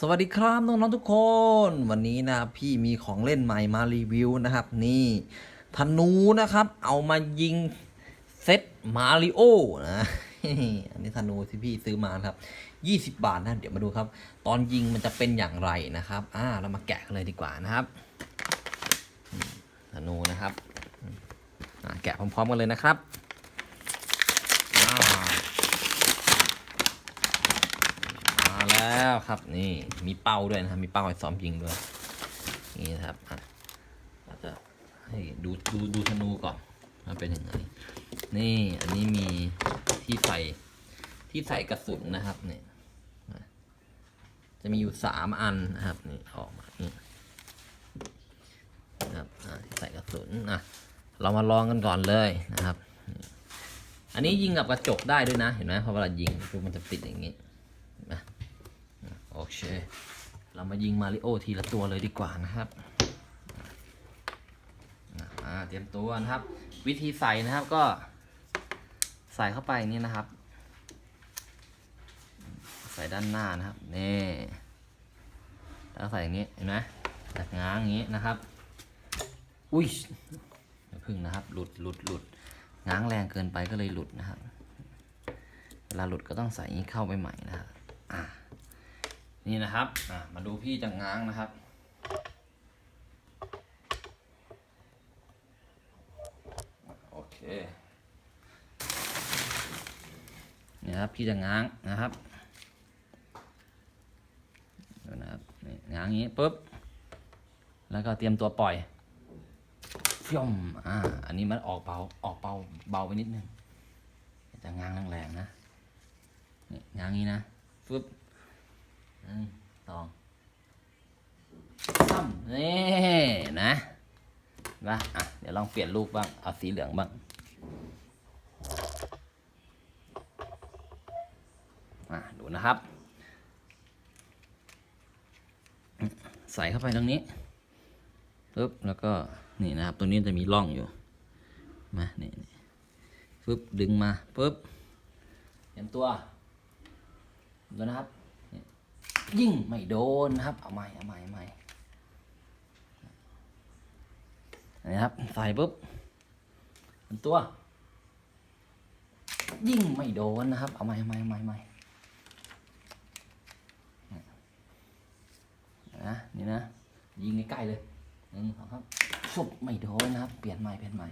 สวัสดีครับน้องๆทุกคน วันนี้นะพี่มีของเล่นใหม่มารีวิวนะครับ นี่ธนูนะครับ เอามายิงเซตมาริโอนะอันนี้ธนูที่พี่ซื้อมาครับ 20 บาทนะ เดี๋ยวมาดูครับ ตอนยิงมันจะเป็นอย่างไรนะครับ อ่าเรามาแกะกันเลยดีกว่านะครับธนูนะครับแกะพร้อมๆกันเลยนะครับอ่า มาแล้ว ครับ นี่มีเป้าด้วยนะครับมีเป้าให้ซ้อมยิงด้วยนี่นะครับอะเราจะให้ดูดูดูธนูก่อนมันเป็นยังไงนี่อันนี้มีที่ใส่ที่ใส่กระสุนนะครับเนี่นะจะมีอยู่สามอันนะครับนี่ออกมานี่นะครับใส่กระสุนนะเรามาลองกันก่อนเลยนะครับ อันนี้ยิงกับกระจกได้ด้วยนะ เห็นไหมพราะเวลายิงมันจะติดอย่างนี้ เค เรามายิงมาริโอทีละตัวเลยดีกว่านะครับเตรียมตัวนะครับ วิธีใส่นะครับก็ใส่เข้าไปนี่นะครับ ใส่ด้านหน้านะครับนี่แล้วใส่อย่างนี้เห็นไหมจากง้างอย่างนี้นะครับ อุ้ยพึ่งนะครับ หลุดหลุดหลุดง้างแรงเกินไปก็เลยหลุดนะครับเวลาหลุดก็ต้องใส่นี้เข้าไปใหม่นะครับอ่า นี่นะครับมาดูพี่จังง้างนะครับโอเคนี่ครับพี่จะง้างนะครับดูนะครับง้างอย่างนี้ปุ๊บแล้วก็เตรียมตัวปล่อยฟิ่มอ่าอันนี้มันออกเบาออกเบาเบาไปนิดนึงจะง้างแรงๆนะนี่ง้างอย่างนี้นะฟึบ นึ่งสองสามนี่นะนะอะเดี๋ยวลองเปลี่ยนลูกบ้าง เอาสีเหลืองบ้างอะดูนะครับ ใส่เข้าไปตรงนี้ปึ๊บแล้วก็นี่นะครับ ตัวนี้จะมีร่องอยู่ มานี่ปึ๊บดึงมาปึ๊บเตรียมตัวดูนะครับ ยิ่งไม่โดนนะครับ เอาใหม่เอาใหม่เอาใหม่นี่ครับ ใส่ปุ๊บเป็นตัว ยิ่งไม่โดนนะครับ เอาใหม่เอาใหม่เอาใหม่ใหม่นะนี่นะ ยิงใกล้ๆเลยหนึ่งสองครับสุบไม่โดนนะครับ เปลี่ยนใหม่เปลี่ยนใหม่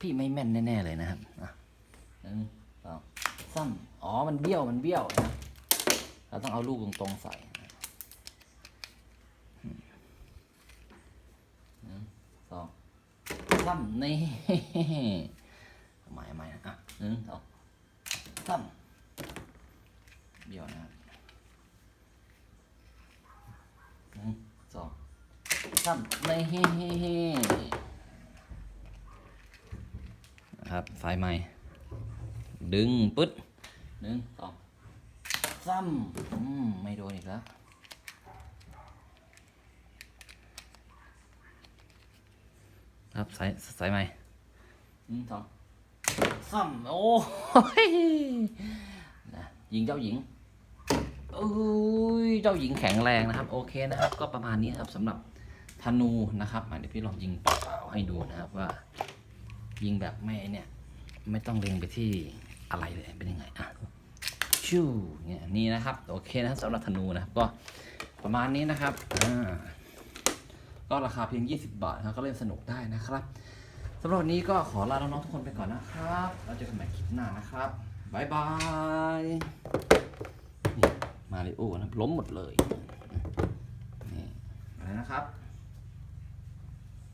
พี่ไม่แม่นแน่ๆเลยนะครับอะหนึ่ง สองซ้ำอ๋อ มันเบี้ยว มันเบี้ยวนะ เราต้องเอาลูกตรงๆใส่นะหนึ่งสองซ้ำนี่เอาใหม่ใหม่อะหนึ่งสองซ้ำเบี้ยวนะครับหนึ่งสองซ้ำนี่นะครับสายใหม่ ดึงปึ๊ดหนึ่งสองซ้ำอืมไม่โดนอีกแล้วครับสายสายใหม่หนึ่งสองซ้ำโอ้ยนะยิงเจ้าหญิงเอ้ยเจ้าหญิงแข็งแรงนะครับ โอเคนะครับ ก็ประมาณนี้นะครับสำหรับธนูนะครับอะเดี๋ยวพี่ลองยิงเปล่าๆให้ดูนะครับว่า ยิงแบบไม่เนี่ย ไม่ต้องเล็งไปที่ อะไรเลยเป็นยังไงอะชูเนี่ยนี่นะครับ โอเคนะครับสำหรับธนูนะครับก็ประมาณนี้นะครับอ่าก็ราคาเพียง 20 บาทนะครับก็เล่นสนุกได้นะครับสำหรับวันนี้ก็ขอลาน้องๆทุกคนไปก่อนนะครับ เราเจอกันใหม่คลิปหน้านะครับบายบายนี่มาริโอนะล้มหมดเลยนี่อะไรนะครับ